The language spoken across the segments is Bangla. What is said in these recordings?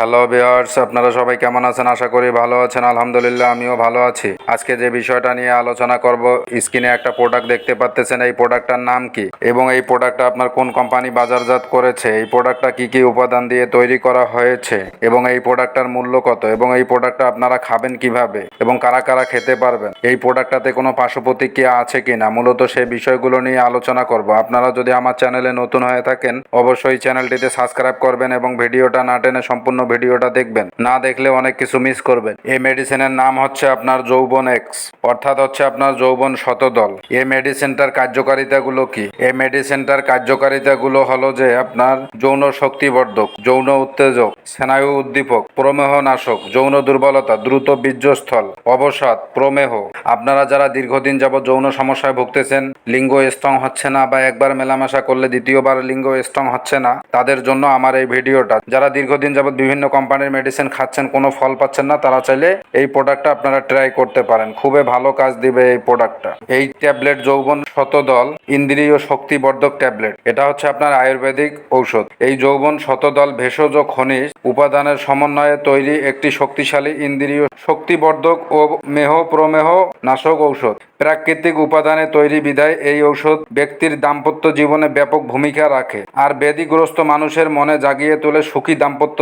হ্যালো ভিউয়ার্স আপনারা সবাই কেমন আছেন? আশা করি ভালো আছেন, আলহামদুলিল্লাহ, আমিও ভালো আছি। আজকে যে বিষয়টা নিয়ে আলোচনা করব, স্ক্রিনে একটা প্রোডাক্ট দেখতে পাচ্তেছেন, এই প্রোডাক্টটার নাম কি? এবং এই প্রোডাক্টটা আপনার কোন কোম্পানি বাজারজাত করেছে? এই প্রোডাক্টটা কি কি উপাদান দিয়ে তৈরি করা হয়েছে? এবং এই প্রোডাক্টটার মূল্য কত? এবং এই প্রোডাক্টটা আপনারা খাবেন কীভাবে? এবং কারা কারা খেতে পারবেন? এই প্রোডাক্টটাতে কোনো পার্শ্ব প্রতিক্রিয়া আছে কিনা? মূলত সেই বিষয়গুলো নিয়ে আলোচনা করব। আপনারা যদি আমার চ্যানেলে নতুন হয়ে থাকেন, অবশ্যই চ্যানেলটিতে সাবস্ক্রাইব করবেন এবং ভিডিওটা না টেনে সম্পূর্ণ ভিডিওটা দেখবেন। না দেখলে অনেক কিছু মিস করবেন। এই মেডিসিনের নাম হচ্ছে আপনার যৌবন এক্স অর্থাৎ হচ্ছে আপনার যৌবন শতদল। এই মেডিসিনটার কার্যকারিতাগুলো কি? এই মেডিসিনটার কার্যকারিতাগুলো হলো যে আপনার যৌন শক্তিবর্ধক, যৌন উত্তেজক, স্নায়ু উদ্দীপক, প্রমেহ নাশক, যৌন দুর্বলতা, দ্রুত বীর্যস্থল, অবসাদ, প্রমেহ। আপনারা যারা দীর্ঘদিন যাবত যৌন সমস্যায় ভুগতেছেন, লিঙ্গ স্ট্রং হচ্ছে না বা একবার মেলামেশা করলে দ্বিতীয়বার লিঙ্গ স্ট্রং হচ্ছে না, তাদের জন্য আমার এই ভিডিওটা। যারা দীর্ঘদিন যাবত বিভিন্ন কোম্পানির মেডিসিন খাচ্ছেন, কোনো ফল পাচ্ছেন না, তারা চাইলে এই প্রোডাক্টটা আপনারা ট্রাই করতে পারেন। খুবই ভালো কাজ দিবে এই প্রোডাক্টটা এই ট্যাবলেট যৌবন শতদল ইন্দ্রিয় শক্তিবর্ধক ট্যাবলেট এটা হচ্ছে আপনার আয়ুর্বেদিক ঔষধ। এই যৌবন শতদল ভেষজ খনিজ উপাদানের সমন্বয়ে তৈরি একটি শক্তিশালী ইন্দ্রিয় শক্তিবর্ধক ও মেহ প্রমেহ নাশক ঔষধ। প্রাকৃতিক উপাদানে তৈরি বিধায় এই ঔষধ ব্যক্তির দাম্পত্য জীবনে ব্যাপক ভূমিকা রাখে। আর ব্যাধিগ্রস্ত মানুষের মনে জাগিয়ে তোলে সুখী দাম্পত্য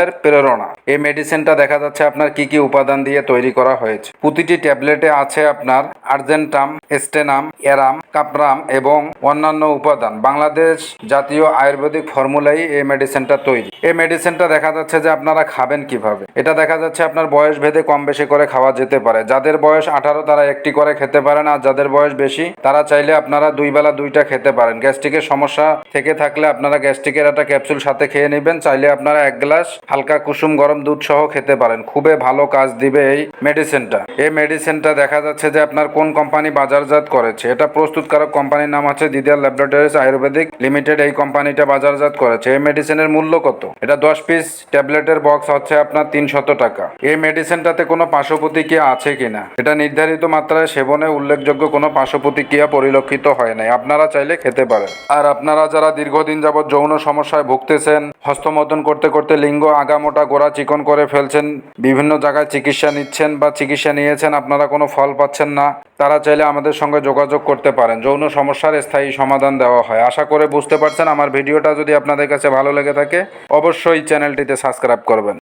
জীবনের প্রেরণা। এই মেডিসিনটা দেখা যাচ্ছে আপনার কি কি উপাদান দিয়ে তৈরি করা হয়েছে। প্রতিটি ট্যাবলেটে আছে আপনার আর্জেন্টাম স্টেনাম এরাম কাপরাম এবং অন্যান্য উপাদান। বাংলাদেশ জাতীয় আয়ুর্বেদিক ফর্মুলাই এই মেডিসিনটা তৈরি। এই মেডিসিনটা দেখা যাচ্ছে যে আপনারা খাবেন কীভাবে। এটা দেখা যাচ্ছে আপনার বয়স ভেদে কম বেশি করে খাওয়া যেতে পারে। যাদের বয়স আঠারো তারা একটি করে খেতে পারেন আর যাদের বয়স বেশি তারা চাইলে আপনারা দুই বেলা দুইটা খেতে পারেন। গ্যাস্ট্রিকের সমস্যা থেকে থাকলে আপনারা গ্যাস্ট্রিকের একটা ক্যাপসুল সাথে খেয়ে নেবেন, চাইলে আপনারা এক গ্লাস হালকা কুসুম গরম দুধ সহ খেতে পারেন। খুবই ভালো কাজ দিবে এই মেডিসিনটা এই মেডিসিনটা দেখা যাচ্ছে যে আপনার কোন কোম্পানি বাজারজাত করেছে। এটা প্রস্তুতকারক কোম্পানির নাম আছে দিদিয়ার ল্যাবরেটরিজ আয়ুর্বেদিক লিমিটেড এই কোম্পানিটা বাজারজাত করেছে। এই মেডিসিনের মূল্য কত? এটা দশ পিস ট্যাবলেটের বক্স হচ্ছে আপনার তিনশত টাকা। এই মেডিসিনটাতে কোনো পার্শ্ব প্রতিক্রিয়া আছে কিনা? এটা নির্ধারিত মাত্রায় সেবনে উল্লেখযোগ্য কোনো পার্শ্ব প্রতিক্রিয়া পরিলক্ষিত হয় নাই। আপনারা চাইলে খেতে পারেন। আর আপনারা যারা দীর্ঘদিন যাবত যৌন সমস্যায় ভুগতেছেন, হস্তমোদন করতে করতে লিঙ্গ আগামোটা গোড়া চিকন করে ফেলছেন, বিভিন্ন জায়গায় চিকিৎসা নিচ্ছেন বা চিকিৎসা নিয়েছেন, আপনারা কোনো ফল পাচ্ছেন না, তারা চাইলে আমাদের সঙ্গে যোগাযোগ করতে পারেন। যৌন সমস্যার স্থায়ী সমাধান দেওয়া হয়। আশা করে বুঝতে পারছেন, আমার ভিডিওটা যদি আপনাদের কাছে ভালো লেগে থাকে, অবশ্যই চ্যানেলটিতে সাবস্ক্রাইব করবেন।